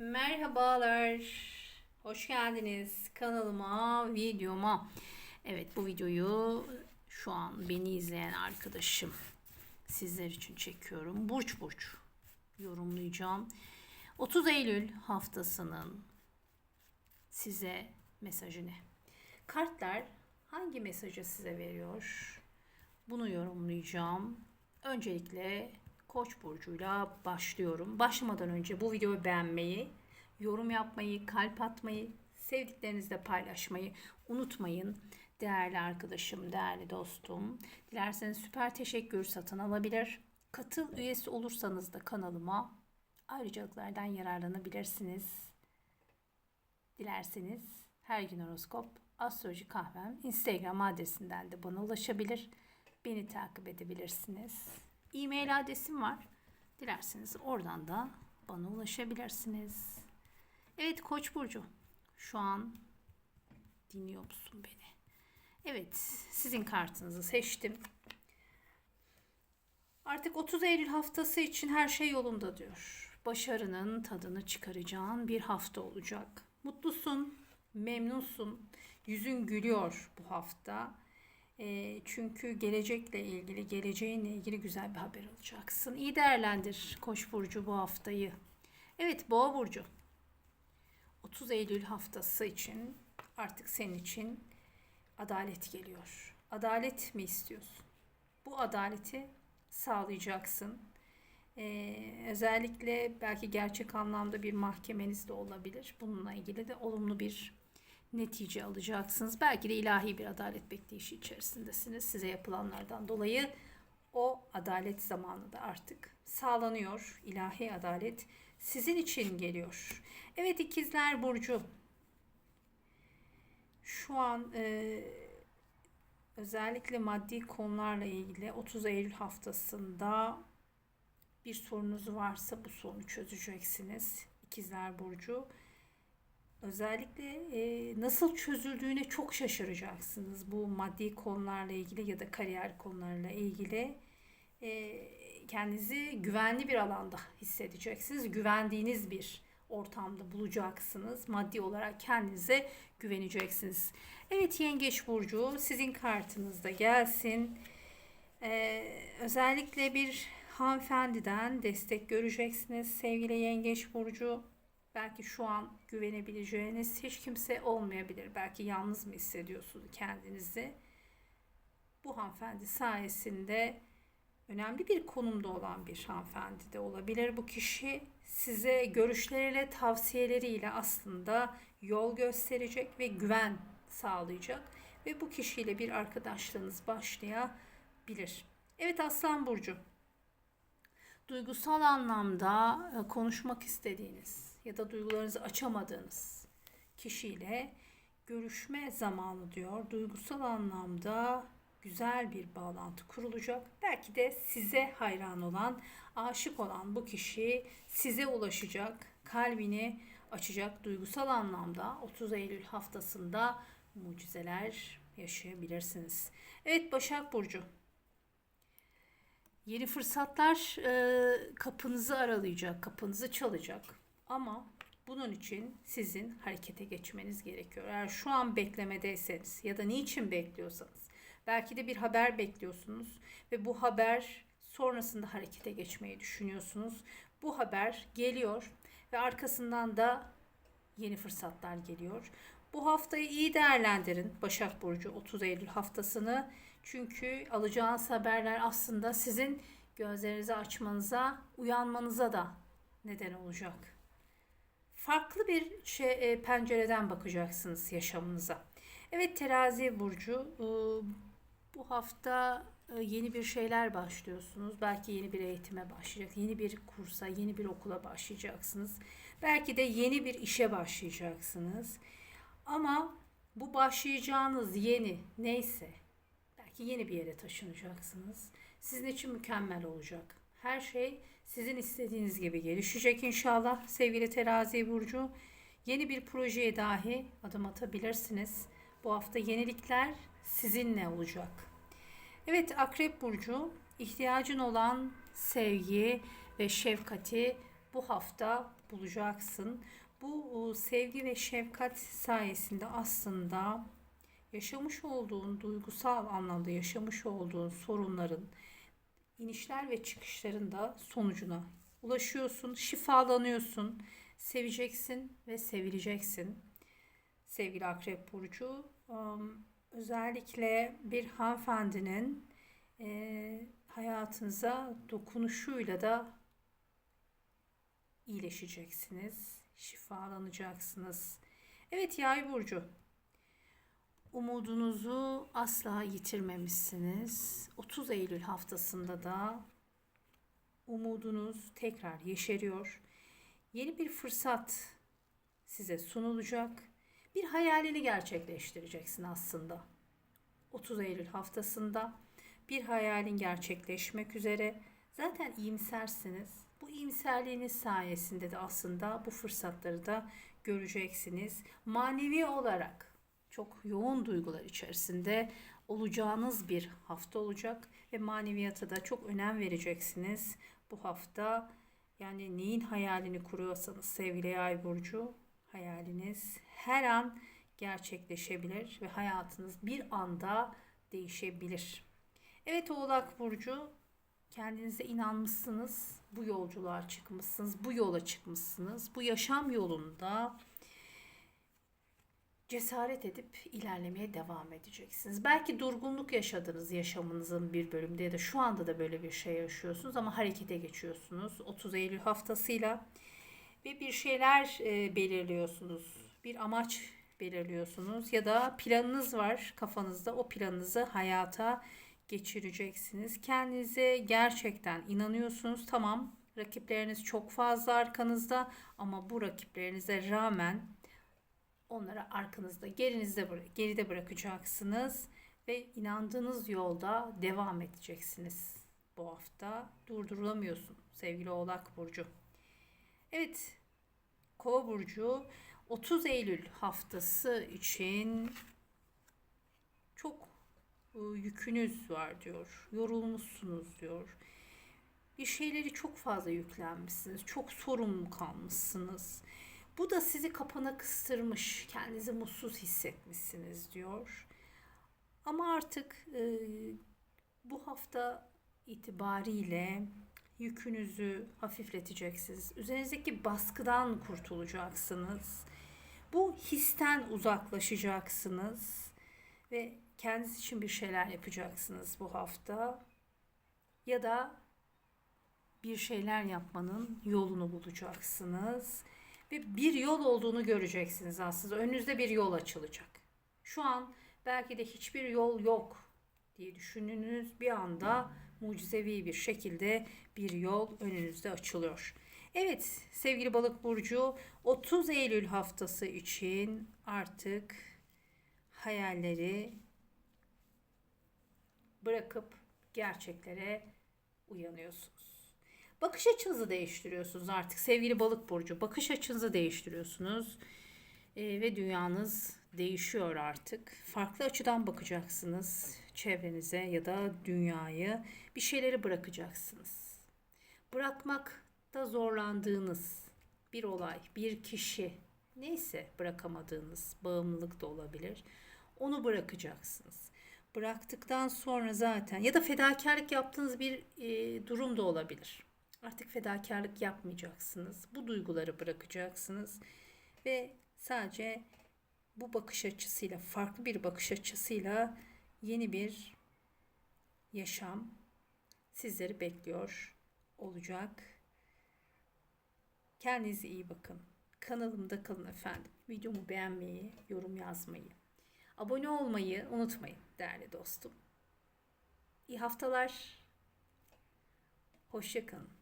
Merhabalar. Hoş geldiniz kanalıma, videoma. Evet bu videoyu şu an beni izleyen arkadaşım sizler için çekiyorum. Burç burç yorumlayacağım. 30 Eylül haftasının size mesajı ne? Kartlar hangi mesajı size veriyor? Bunu yorumlayacağım. Öncelikle Koç burcuyla başlıyorum. Başlamadan önce bu videoyu beğenmeyi, yorum yapmayı, kalp atmayı, sevdiklerinizle paylaşmayı unutmayın. Değerli arkadaşım, değerli dostum. Dilerseniz süper teşekkür satın alabilir. Katıl üyesi olursanız da kanalıma ayrıcalıklardan yararlanabilirsiniz. Dilerseniz her gün horoskop, astroloji kahvem Instagram adresinden de bana ulaşabilir. Beni takip edebilirsiniz. E-mail adresim var. Dilerseniz oradan da bana ulaşabilirsiniz. Evet Koç burcu. Şu an dinliyor musun beni? Evet, sizin kartınızı seçtim. Artık 30 Eylül haftası için her şey yolunda diyor. Başarının tadını çıkaracağın bir hafta olacak. Mutlusun, memnunsun, yüzün gülüyor bu hafta. Çünkü gelecekle ilgili, geleceğinle ilgili güzel bir haber alacaksın. İyi değerlendir Koç burcu bu haftayı. Evet, Boğa burcu. 30 Eylül haftası için artık senin için adalet geliyor. Adalet mi istiyorsun? Bu adaleti sağlayacaksın. Ee, özellikle belki gerçek anlamda bir mahkemeniz de olabilir. Bununla ilgili de olumlu bir netice alacaksınız. Belki de ilahi bir adalet bekleyişi içerisindesiniz. Size yapılanlardan dolayı o adalet zamanı da artık sağlanıyor. İlahi adalet sizin için geliyor. Evet ikizler burcu. Şu an e, özellikle maddi konularla ilgili 30 Eylül haftasında bir sorunuz varsa bu sorunu çözeceksiniz. İkizler burcu özellikle e, nasıl çözüldüğüne çok şaşıracaksınız. Bu maddi konularla ilgili ya da kariyer konularla ilgili e, kendinizi güvenli bir alanda hissedeceksiniz. Güvendiğiniz bir ortamda bulacaksınız. Maddi olarak kendinize güveneceksiniz. Evet Yengeç Burcu sizin kartınızda gelsin. Ee, özellikle bir hanımefendiden destek göreceksiniz sevgili Yengeç Burcu. Belki şu an güvenebileceğiniz hiç kimse olmayabilir. Belki yalnız mı hissediyorsunuz kendinizi? Bu hanımefendi sayesinde önemli bir konumda olan bir hanımefendi de olabilir. Bu kişi size görüşleriyle, tavsiyeleriyle aslında yol gösterecek ve güven sağlayacak ve bu kişiyle bir arkadaşlığınız başlayabilir. Evet Aslan burcu. Duygusal anlamda e, konuşmak istediğiniz ya da duygularınızı açamadığınız kişiyle görüşme zamanı diyor. Duygusal anlamda güzel bir bağlantı kurulacak. Belki de size hayran olan, aşık olan bu kişi size ulaşacak, kalbini açacak duygusal anlamda 30 Eylül haftasında mucizeler yaşayabilirsiniz. Evet Başak Burcu. Yeni fırsatlar e, kapınızı aralayacak, kapınızı çalacak. Ama bunun için sizin harekete geçmeniz gerekiyor. Eğer şu an beklemedeyseniz ya da niçin bekliyorsanız belki de bir haber bekliyorsunuz ve bu haber sonrasında harekete geçmeyi düşünüyorsunuz. Bu haber geliyor ve arkasından da yeni fırsatlar geliyor. Bu haftayı iyi değerlendirin Başak Burcu 30 Eylül haftasını. Çünkü alacağınız haberler aslında sizin gözlerinizi açmanıza, uyanmanıza da neden olacak. Farklı bir şey, e, pencereden bakacaksınız yaşamınıza. Evet Terazi Burcu e, bu hafta e, yeni bir şeyler başlıyorsunuz. Belki yeni bir eğitime başlayacak, yeni bir kursa, yeni bir okula başlayacaksınız. Belki de yeni bir işe başlayacaksınız. Ama bu başlayacağınız yeni neyse belki yeni bir yere taşınacaksınız. Sizin için mükemmel olacak. Her şey sizin istediğiniz gibi gelişecek inşallah sevgili terazi burcu. Yeni bir projeye dahi adım atabilirsiniz. Bu hafta yenilikler sizinle olacak. Evet Akrep Burcu ihtiyacın olan sevgi ve şefkati bu hafta bulacaksın. Bu e, sevgi ve şefkat sayesinde aslında yaşamış olduğun duygusal anlamda yaşamış olduğun sorunların inişler ve çıkışların da sonucuna ulaşıyorsun, şifalanıyorsun, seveceksin ve sevileceksin. Sevgili Akrep Burcu, özellikle bir hanımefendinin e, hayatınıza dokunuşuyla da iyileşeceksiniz, şifalanacaksınız. Evet Yay Burcu, umudunuzu asla yitirmemişsiniz. 30 Eylül haftasında da umudunuz tekrar yeşeriyor. Yeni bir fırsat size sunulacak. Bir hayalini gerçekleştireceksin aslında. 30 Eylül haftasında bir hayalin gerçekleşmek üzere. Zaten iyimsersiniz. Bu iyimserliğiniz sayesinde de aslında bu fırsatları da göreceksiniz. Manevi olarak çok yoğun duygular içerisinde olacağınız bir hafta olacak ve maneviyata da çok önem vereceksiniz bu hafta. Yani neyin hayalini kuruyorsanız sevgili Yay burcu hayaliniz her an gerçekleşebilir ve hayatınız bir anda değişebilir. Evet Oğlak burcu kendinize inanmışsınız. Bu yolculuğa çıkmışsınız. Bu yola çıkmışsınız. Bu yaşam yolunda cesaret edip ilerlemeye devam edeceksiniz. Belki durgunluk yaşadınız yaşamınızın bir bölümünde ya da şu anda da böyle bir şey yaşıyorsunuz ama harekete geçiyorsunuz 30 Eylül haftasıyla ve bir şeyler e, belirliyorsunuz. Bir amaç belirliyorsunuz ya da planınız var kafanızda. O planınızı hayata geçireceksiniz. Kendinize gerçekten inanıyorsunuz. Tamam rakipleriniz çok fazla arkanızda ama bu rakiplerinize rağmen onları arkanızda, gerinizde geride bırakacaksınız ve inandığınız yolda devam edeceksiniz. Bu hafta durdurulamıyorsun sevgili Oğlak burcu. Evet, Kova burcu 30 Eylül haftası için çok e, yükünüz var diyor. Yorulmuşsunuz diyor. Bir şeyleri çok fazla yüklenmişsiniz. Çok sorumlu kalmışsınız. Bu da sizi kapana kıstırmış. Kendinizi mutsuz hissetmişsiniz diyor. Ama artık e, bu hafta itibariyle yükünüzü hafifleteceksiniz. Üzerinizdeki baskıdan kurtulacaksınız. Bu histen uzaklaşacaksınız ve kendiniz için bir şeyler yapacaksınız bu hafta. Ya da bir şeyler yapmanın yolunu bulacaksınız ve bir yol olduğunu göreceksiniz aslında. Önünüzde bir yol açılacak. Şu an belki de hiçbir yol yok diye düşündüğünüz bir anda mucizevi bir şekilde bir yol önünüzde açılıyor. Evet sevgili balık burcu 30 Eylül haftası için artık hayalleri bırakıp gerçeklere uyanıyorsunuz. Bakış açınızı değiştiriyorsunuz artık sevgili balık burcu. Bakış açınızı değiştiriyorsunuz Ee, ve dünyanız değişiyor artık. Farklı açıdan bakacaksınız çevrenize ya da dünyayı. Bir şeyleri bırakacaksınız. Bırakmakta zorlandığınız bir olay, bir kişi neyse bırakamadığınız bağımlılık da olabilir. Onu bırakacaksınız. Bıraktıktan sonra zaten ya da fedakarlık yaptığınız bir e, durum da olabilir. Artık fedakarlık yapmayacaksınız. Bu duyguları bırakacaksınız ve sadece bu bakış açısıyla, farklı bir bakış açısıyla yeni bir yaşam sizleri bekliyor olacak. Kendinize iyi bakın. Kanalımda kalın efendim. Videomu beğenmeyi, yorum yazmayı, abone olmayı unutmayın değerli dostum. İyi haftalar. Hoşçakalın.